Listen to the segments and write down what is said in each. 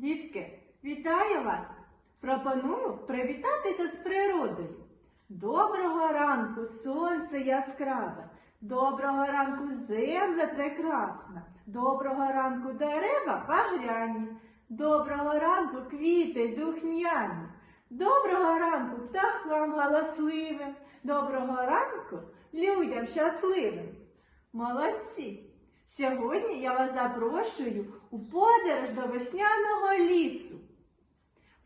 Дітки, вітаю вас! Пропоную привітатися з природою. Доброго ранку, сонце яскраве, доброго ранку, земля прекрасна, доброго ранку, дерева багряні, доброго ранку, квіти духмяні, доброго ранку, птахам галасливим, доброго ранку, людям щасливим. Молодці! Сьогодні я вас запрошую у подорож до весняного лісу.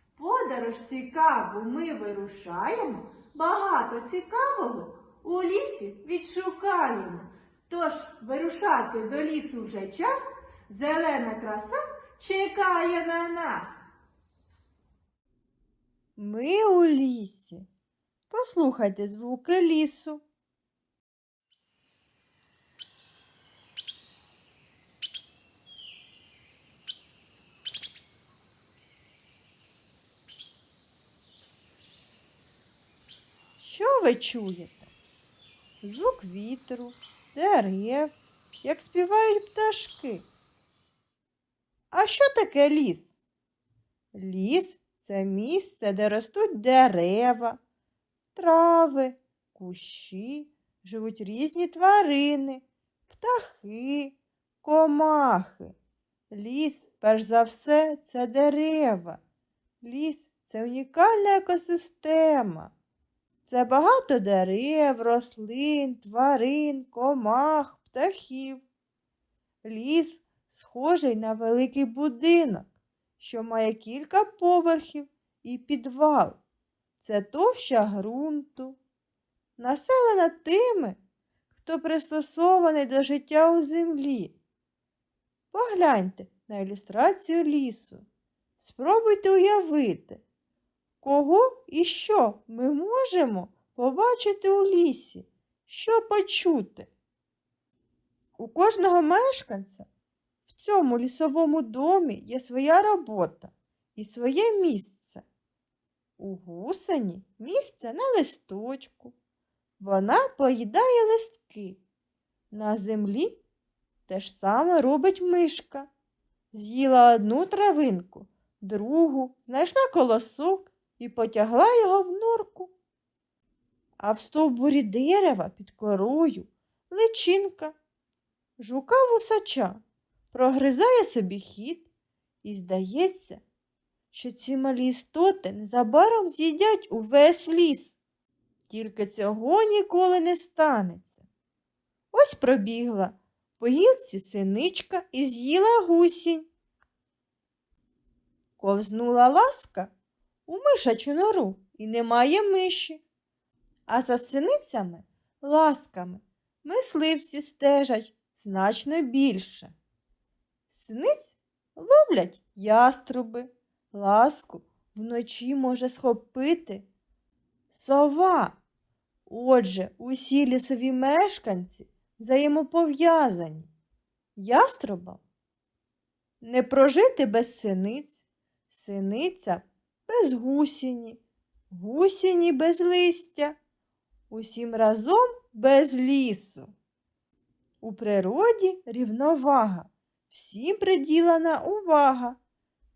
В подорож цікаву ми вирушаємо, багато цікавого у лісі відшукаємо. Тож вирушати до лісу вже час, зелена краса чекає на нас. Ми у лісі. Послухайте звуки лісу. Що ви чуєте? Звук вітру, дерев, як співають пташки. А що таке ліс? Ліс це місце, де ростуть дерева, трави, кущі, живуть різні тварини, птахи, комахи. Ліс, перш за все, це дерева. Ліс це унікальна екосистема. Це багато дерев, рослин, тварин, комах, птахів. Ліс схожий на великий будинок що має кілька поверхів і підвал. Це товща ґрунту, населена тими, хто пристосований до життя у землі. Погляньте на ілюстрацію лісу. Спробуйте уявити, кого і що ми можемо побачити у лісі, що почути. У кожного мешканця в цьому лісовому домі є своя робота і своє місце. У гусені місце на листочку. Вона поїдає листки. На землі те ж саме робить мишка. З'їла одну травинку, другу, знайшла колосок і потягла його в норку. А в стовбурі дерева під корою личинка, жука вусача прогризає собі хід, і здається, що ці малі істоти незабаром з'їдять увесь ліс. Тільки цього ніколи не станеться. Ось пробігла по гілці синичка і з'їла гусінь. Ковзнула ласка у мишачу нору і немає миші. А за синицями, ласками, мисливці стежать значно більше. Синиць ловлять яструби, ласку вночі може схопити сова. Отже, усі лісові мешканці взаємопов'язані. Яструбам не прожити без синиць, синиця без гусіні, гусіні без листя, усім разом без лісу. У природі рівновага всім приділена увага.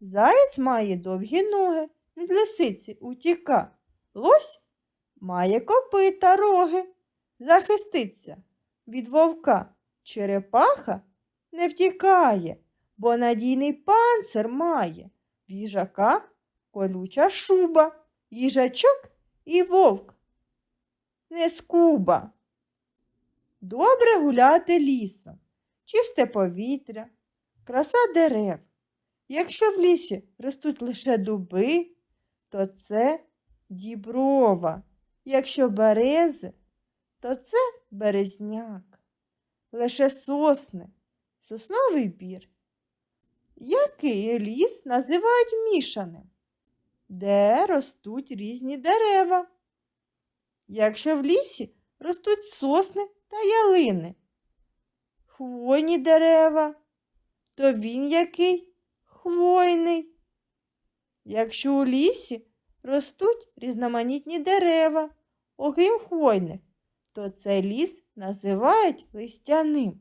Заєць має довгі ноги, від лисиці утіка. Лось має копита роги, захиститься від вовка. Черепаха не втікає, бо надійний панцир має. В їжака колюча шуба, їжачок і вовк. Не скуба. Добре гуляти лісом, чисте повітря, краса дерев. Якщо в лісі ростуть лише дуби, то це діброва. Якщо берези, то це березняк. Лише сосни, сосновий бір. Який ліс називають мішаним, де ростуть різні дерева. Якщо в лісі ростуть сосни та ялини, хвойні дерева, то він який хвойний. Якщо у лісі ростуть різноманітні дерева, окрім хвойних, то цей ліс називають листяним.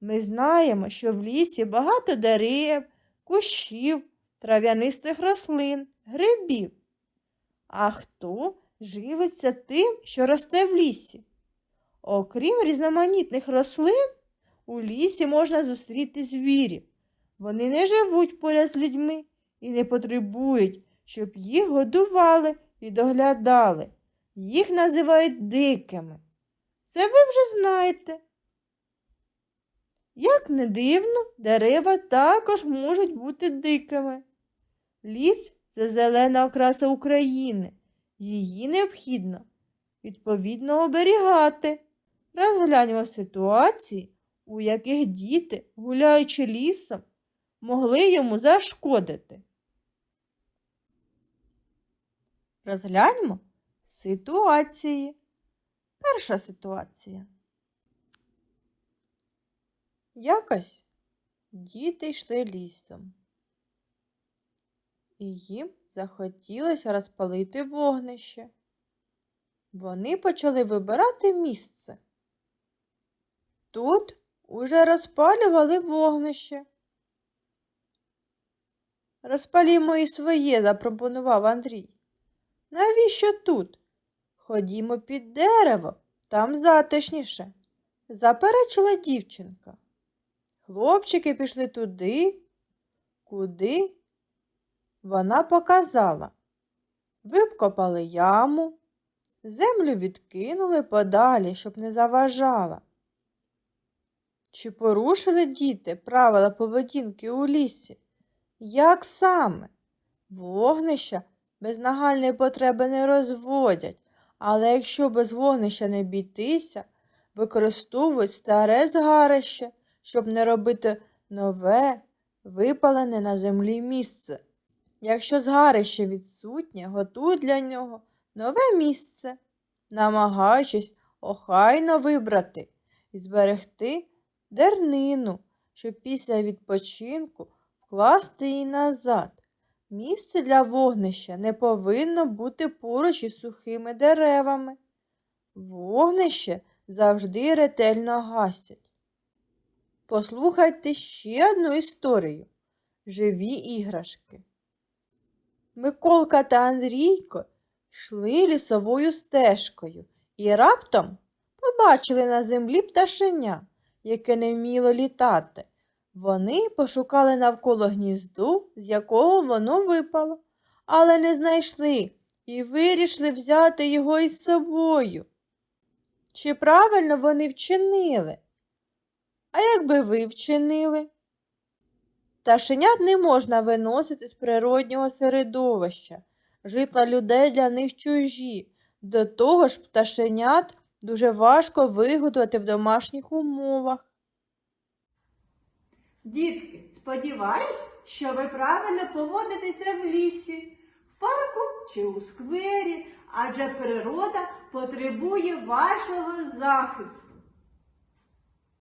Ми знаємо, що в лісі багато дерев, кущів, трав'янистих рослин, грибів. А хто живиться тим, що росте в лісі? Окрім різноманітних рослин, у лісі можна зустріти звірів. Вони не живуть поряд з людьми і не потребують, щоб їх годували і доглядали. Їх називають дикими. Це ви вже знаєте. Як не дивно, дерева також можуть бути дикими. Ліс це зелена окраса України. Її необхідно відповідно оберігати. Розгляньмо ситуації, у яких діти, гуляючи лісом, могли йому зашкодити. Розгляньмо ситуації. Перша ситуація. Якось діти йшли лісом, і їм захотілося розпалити вогнище. Вони почали вибирати місце. Тут уже розпалювали вогнище. Розпалімо і своє, запропонував Андрій. Навіщо тут? Ходімо під дерево, там затишніше, заперечила дівчинка. Хлопчики пішли туди, куди вона показала. Випкопали яму, землю відкинули подалі, щоб не заважала. Чи порушили діти правила поведінки у лісі? Як саме? Вогнища без нагальної потреби не розводять, але якщо без вогнища не бійтися, використовують старе згарище, щоб не робити нове, випалене на землі місце. Якщо згарище відсутнє, готують для нього нове місце, намагаючись охайно вибрати і зберегти дернину, щоб після відпочинку вкласти її назад. Місце для вогнища не повинно бути поруч із сухими деревами. Вогнище завжди ретельно гасять. Послухайте ще одну історію живі іграшки. Миколка та Андрійко йшли лісовою стежкою і раптом побачили на землі пташеня, яке не вміло літати. Вони пошукали навколо гнізду, з якого воно випало, але не знайшли і вирішили взяти його із собою. Чи правильно вони вчинили? А як би ви вчинили? Пташенят не можна виносити з природнього середовища. Житла людей для них чужі. До того ж пташенят дуже важко виготовити в домашніх умовах. Дітки, сподіваюсь, що ви правильно поводитеся в лісі, в парку чи у сквері, адже природа потребує вашого захисту.